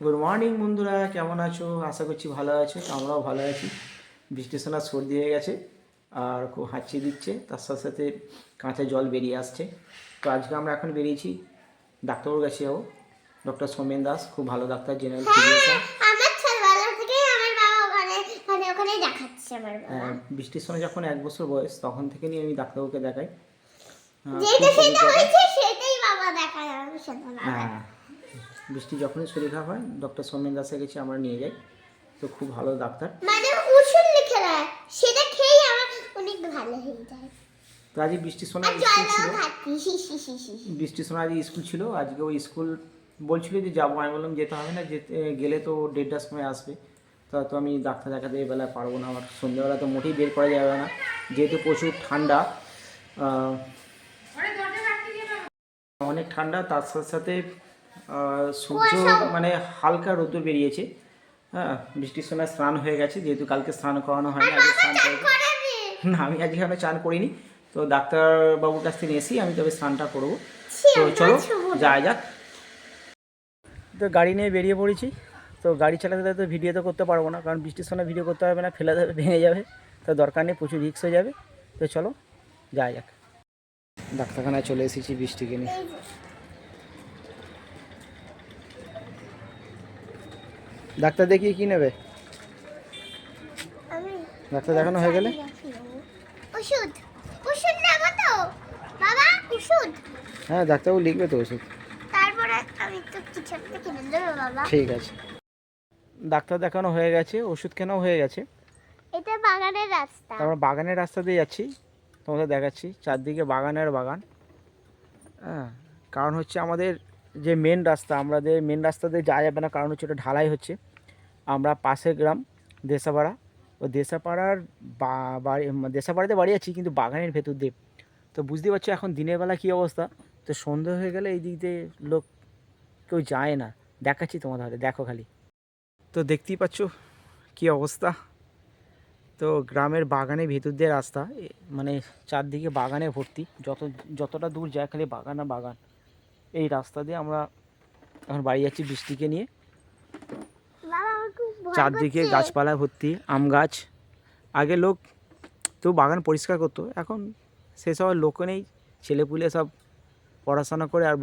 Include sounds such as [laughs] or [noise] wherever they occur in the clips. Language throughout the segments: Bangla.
গুড মর্নিং বন্ধুরা কেমন আছো? আশা করছি ভালো আছো তো আমরাও ভালো আছি। বৃষ্টির সময় সর্দি হয়ে গেছে আর খুব হাঁচিয়ে দিচ্ছে তার সাথে সাথে কাঁচা জল বেরিয়ে আসছে। তো আজকে আমরা এখন বেরিয়েছি ডাক্তারবাবুর কাছে যাব। ডক্টর সোমেন দাস খুব ভালো ডাক্তার জেনারেল ফিজিশিয়ান বাবা বৃষ্টির সময় যখন এক বছর বয়স তখন থেকে নিয়ে আমি ডাক্তারবাবুকে দেখাই। হ্যাঁ বৃষ্টি যখনই শরীর খারাপ হয় ডক্টর সোমেন দাসের কাছে আমরা নিয়ে যাই। তো খুব ভালো ডাক্তার। মানে ওষুধ লিখে দেয় সেটা খেয়েই আমার অনেক ভালো হয়ে যায়। তো আজকে বৃষ্টির সময় আর স্কুল ছিল। বৃষ্টির সময় আজকে স্কুল ছিল। আজকে ওই স্কুল বলছিল যে যাব। আমি বললাম যেতে হবে না যেতে গেলে তো দেড়টার সময় আসবে। তা তো আমি ডাক্তার দেখাতে এই বেলায় পারব না। আমার সন্ধ্যেবেলা তো মোটেই বের করা যাবে না। যেহেতু প্রচুর ঠান্ডা অনেক ঠান্ডা তার সাথে সাথে সূর্য মানে হালকা রোদ্দুর বেরিয়েছে। হ্যাঁ বৃষ্টির সময় স্নান হয়ে গেছে যেহেতু কালকে স্নান করানো হয়নি আজকে স্নান করে [laughs] না আমি আজকে এখনও চান করিনি। তো ডাক্তারবাবুর কাছ থেকে এসেই আমি তবে স্নানটা করব। তো চলো। যাওয়া যাক। তো গাড়ি নিয়ে বেরিয়ে পড়েছি। তো গাড়ি চালাতে তো ভিডিও তো করতে পারব না কারণ বৃষ্টির সময় ভিডিও করতে পারবে না ফেলে দেবে ভেঙে যাবে। তো দরকার নেই প্রচুর রিক্স হয়ে যাবে। তো চলো যাওয়া যাক। ডাক্তারখানায় চলে এসেছি বৃষ্টিকে নিয়ে এই যে, ডাক্তার দেখিয়ে কী নেবে? ডাক্তার দেখানো হয়ে গেলে? ওষুধ। ওষুধ নেব তো। বাবা ওষুধ। হ্যাঁ ডাক্তারবাবু লিখবে তো ওষুধ। তারপরে আমি তো কিছু একটা কিনে দেবো বাবা। ঠিক আছে। ডাক্তার দেখানো হয়ে গেছে ওষুধ কেনাও হয়ে গেছে। এটা বাগানের রাস্তা। আমরা বাগানের রাস্তা দিয়ে যাচ্ছি তোমাদের দেখাচ্ছি চারদিকে বাগানের বাগান। হ্যাঁ কারণ হচ্ছে আমাদের যে মেন রাস্তা আমাদের মেন রাস্তা দিয়ে যাওয়া যাবে না, কারণ হচ্ছে ওটা ঢালাই হচ্ছে। আমরা পাশের গ্রাম, দেশাপাড়া। ও দেশাপাড়ার বাড়ি দেশাপাড়াতে বাড়ি আছি, কিন্তু বাগানের ভেতর দিয়ে। তো বুঝতে পারছ এখন দিনের বেলা কী অবস্থা? তো সন্ধে হয়ে গেলে এই দিক দিয়ে লোক কেউ যায় না। দেখাচ্ছি তোমাদের হাতে, দেখো খালি। তো দেখতেই পাচ্ছ কী অবস্থা। তো গ্রামের বাগানের ভিতর দিয়ে রাস্তা মানে চারদিকে বাগানে ভর্তি। যত, যতটা দূর যায় খালি বাগান আর বাগান। এই রাস্তা দিয়ে আমরা এখন বাড়ি যাচ্ছি বৃষ্টিকে নিয়ে। চারদিকে। গাছপালায় ভর্তি আম গাছ। আগে লোক তো বাগান পরিষ্কার করতো এখন সেসব লোকও নেই। ছেলেপুলে সব পড়াশোনা করে আর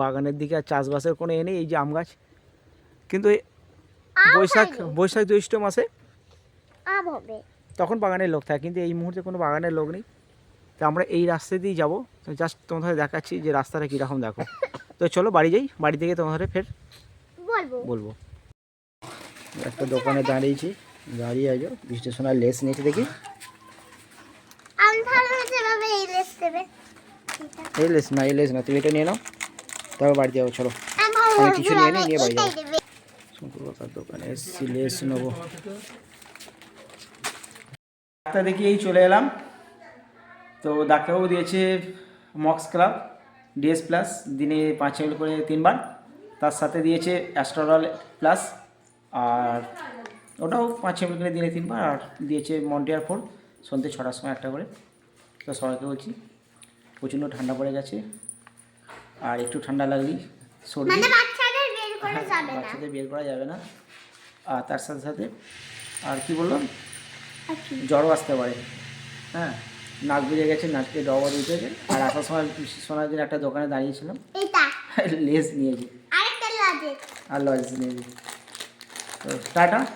বাগানের দিকে আর চাষবাসের কোনো এ নেই এই যে আম গাছ। কিন্তু বৈশাখ বৈশাখ জ্যৈষ্ঠ মাসে তখন বাগানের লোক থাকে কিন্তু এই মুহূর্তে কোনো বাগানের লোক নেই। তো আমরা এই রাস্তা দিয়েই যাব। জাস্ট তোমাদের দেখাচ্ছি যে রাস্তাটা কীরকম দেখো। তো চলো বাড়ি যাই বাড়ি থেকে তোমাদের ফের বলব। বলব। একটা দোকানে দাঁড়িয়েছি দাঁড়িয়ে আছো বৃষ্টির সময় লেস নিয়েছি দেখি। এই লেস দেবে। এই লেস না এই লেস না তুমি এটা নিয়ে নাও। তারপর বাড়িতে যাব চলো। আমি কিছু নিয়ে নিই, নিয়ে বাড়ি যাব। শঙ্করবাতার দোকানে এসেছি লেস নেব। দেখি এই চলে এলাম। তো ডাক্তারবাবু দিয়েছে মক্স ক্লাব ডিএস প্লাস দিনে পাঁচ এমএল করে তিনবার। তার সাথে দিয়েছে অ্যাস্ট্রল প্লাস আর ওটাও পাঁচ এমএল করে দিনে তিনবার আর দিয়েছে মন্টিয়ার ফোর সন্ধ্যে ছটার সময় একটা করে। তো সবাইকে বলছি প্রচণ্ড ঠান্ডা পড়ে গেছে আর একটু ঠান্ডা লাগলেই সর্দি। মানে বাচ্চাদের হ্যাঁ, যাবে না। বের করা যাবে না। আর তার সাথে সাথে আর কি বললাম? জ্বরও আসতে পারে। হ্যাঁ নাক বুঝে গেছে নাককে ডবল উঠেছে আর আসার সময় সোনার জন্য একটা দোকানে দাঁড়িয়েছিলাম। লেস নিয়েছি। আর লজেন্স নিয়েছি। তো টাটা।